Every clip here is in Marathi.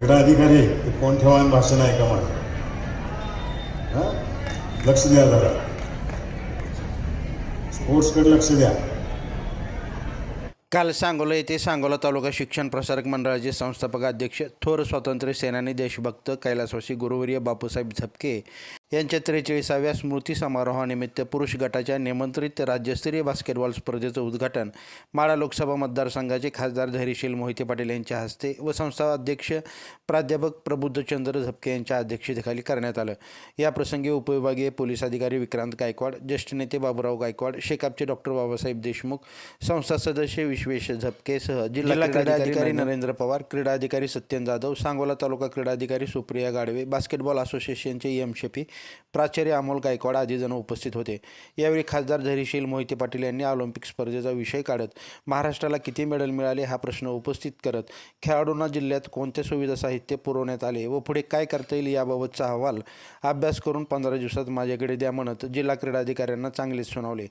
क्रीडा अधिकारी ते कोण ठेवा भाषण आहे का माझं हा? लक्ष द्या जरा. स्पोर्ट्सकडे लक्ष द्या. काल सांगोला येथे सांगोला तालुका शिक्षण प्रसारक मंडळाचे संस्थापक अध्यक्ष थोर स्वातंत्र्य सेनानी देशभक्त कैलासवासी गुरुवर्य बापूसाहेब झपके यांच्या त्रेचाळीसाव्या स्मृती समारोहानिमित्त पुरुष गटाच्या निमंत्रित राज्यस्तरीय बास्केटबॉल स्पर्धेचं उद्घाटन माळा लोकसभा मतदारसंघाचे खासदार धैर्यशील मोहिते पाटील यांच्या हस्ते व संस्था अध्यक्ष प्राध्यापक प्रबुद्धचंद्र झपके यांच्या अध्यक्षतेखाली करण्यात आलं. याप्रसंगी उपविभागीय पोलीस अधिकारी विक्रांत गायकवाड ज्येष्ठ नेते बाबूराव गायकवाड शेकापचे डॉक्टर बाबासाहेब देशमुख संस्था सदस्य विश्वेश झपकेसह जिल्हा क्रीडा अधिकारी नरेंद्र पवार क्रीडा अधिकारी सत्यन जाधव सांगोला तालुका क्रीडा अधिकारी सुप्रिया गाडवे बास्केटबॉल असोसिएशनचे एम शेपी प्राचार्य अमोल गायकवाड आदी जण उपस्थित होते. यावेळी खासदार धैर्यशील मोहिते पाटील यांनी ऑलिम्पिक स्पर्धेचा विषय काढत महाराष्ट्राला किती मेडल मिळाले हा प्रश्न उपस्थित करत खेळाडूंना जिल्ह्यात कोणते सुविधा साहित्य पुरवण्यात आले व पुढे काय करता येईल याबाबतचा अहवाल अभ्यास करून पंधरा दिवसात माझ्याकडे द्या म्हणत जिल्हा क्रीडा अधिकाऱ्यांना चांगलेच सुनावले.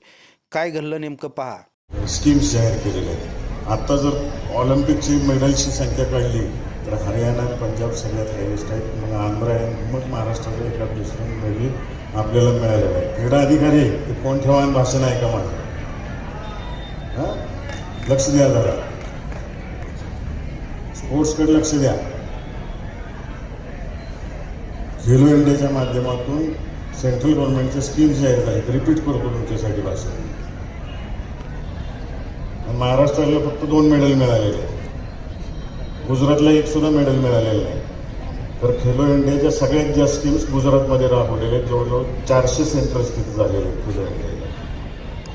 काय घडलं नेमकं पहा. स्कीम्स जाहीर केलेल्या आहेत. आत्ता जर ऑलिम्पिकची मेडलची संख्या काढली इकडं हरियाणा आणि पंजाब सगळ्यात हायेस्ट आहेत मग आंध्र आहे मग महाराष्ट्राचं एका दुसऱ्या मेडल म्हणजे आपल्याला मिळालेलं आहे. क्रीडा अधिकारी ते कोण ठेवा आणि भाषण आहे का माझं? हा? लक्ष द्या जरा. स्पोर्ट्सकडे लक्ष द्या. खेलो इंडियाच्या माध्यमातून सेंट्रल गव्हर्नमेंटच्या स्कीम्स जाहीर झाल्या रिपीट करतो तुमच्यासाठी भाषण. महाराष्ट्राला फक्त दोन मेडल मिळालेले आहेत. गुजरातला एक सुद्धा मेडल मिळालेलं नाही. तर खेलो इंडियाच्या सगळ्यात जास्त स्कीम्स गुजरातमध्ये राबवलेल्या आहेत. जवळजवळ चारशे सेंटर्स तिथे झालेले आहेत खेलो इंडियाला.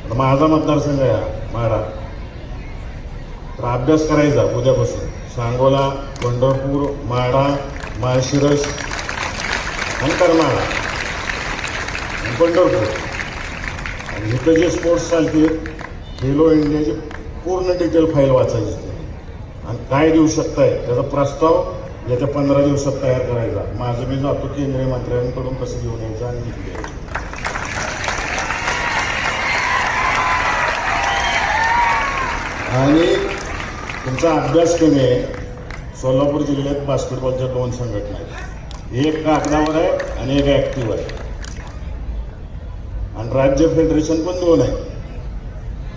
आता माझा मतदारसंघ आहे हा, माडा तर अभ्यास करायचा उद्यापासून. सांगोला पंढरपूर माडा माळशिरस आणि करमाळा. आणि पंढरपूर. आणि इथं जे स्पोर्ट्स चालतील खेलो इंडियाची पूर्ण डिटेल फाईल वाचायची. आणि काय देऊ शकताय त्याचा प्रस्ताव येत्या पंधरा दिवसात तयार करायचा. माझं मी जातो केंद्रीय मंत्र्यांकडून कसं घेऊन यायचं आणि आणि तुमचा अभ्यास कमी आहे. सोलापूर जिल्ह्यात बास्केटबॉलच्या दोन संघटना आहेत. एक कागदावर आहे आणि एक ॲक्टिव्ह आहे. आणि राज्य फेडरेशन पण दोन आहे.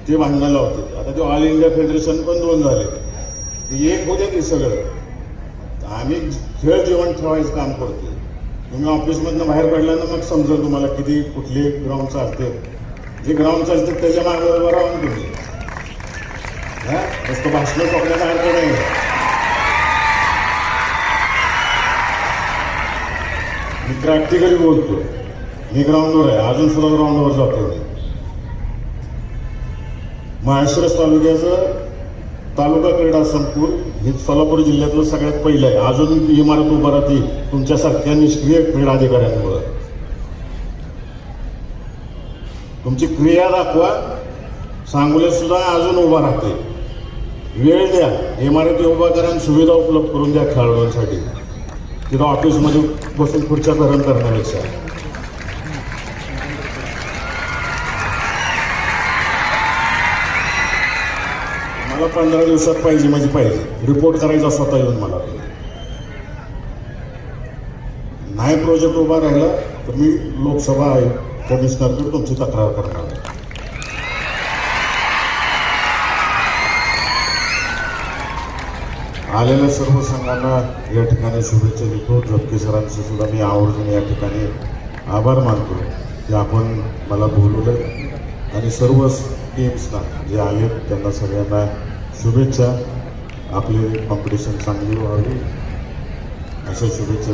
ते भांडणं लावते आता ते ऑल इंडिया फेडरेशन पण दोन झाले ते एक होते ते सगळं. आम्ही खेळ जेवण ठेवायचं काम करतो तुम्ही ऑफिसमधनं बाहेर पडल्यानं मग समजेल तुम्हाला किती कुठले ग्राउंड चालते. जे ग्राउंड चालते त्याच्यामागे बरं राहून तुम्ही. हा? नुसतं भाषण सोडण्याचा अर्थ नाही. मी प्रॅक्टिकली बोलतो मी ग्राउंडवर आहे. अजून सुद्धा ग्राउंडवर जातो मी माहेश्वरस तालुक्याचं तालुका क्रीडा संकुल हे सोलापूर जिल्ह्यातलं सगळ्यात पहिलं आहे. अजून इमारत उभं राहते तुमच्यासारख्या निष्क्रिय क्रीडा अधिकाऱ्यांमुळं तुमची क्रिया दाखवा. सांगोल्यात सुद्धा अजून उभा राहते. वेळ द्या. इमारती उभा करा आणि सुविधा उपलब्ध करून द्या खेळाडूंसाठी. तिथं ऑफिसमध्ये बसून खुर्च्या धरण करण्यापेक्षा मला पंधरा दिवसात पाहिजे म्हणजे पाहिजे. रिपोर्ट करायचा स्वतः येऊन मला. नाही प्रोजेक्ट उभा राहिला तर मी लोकसभा कमिशनरकडे तुमची तक्रार करणार आलेल्या सर्व संघांना या ठिकाणी शुभेच्छा देतो. झपके सरांचे सुद्धा मी आवर्जून या ठिकाणी आभार मानतो. की आपण मला बोलवलं आणि सर्व टीम्सना जे आहेत त्यांना सगळ्यांना शुभेच्छा. आपली कॉम्पिटिशन चांगली व्हावी. अशा शुभेच्छा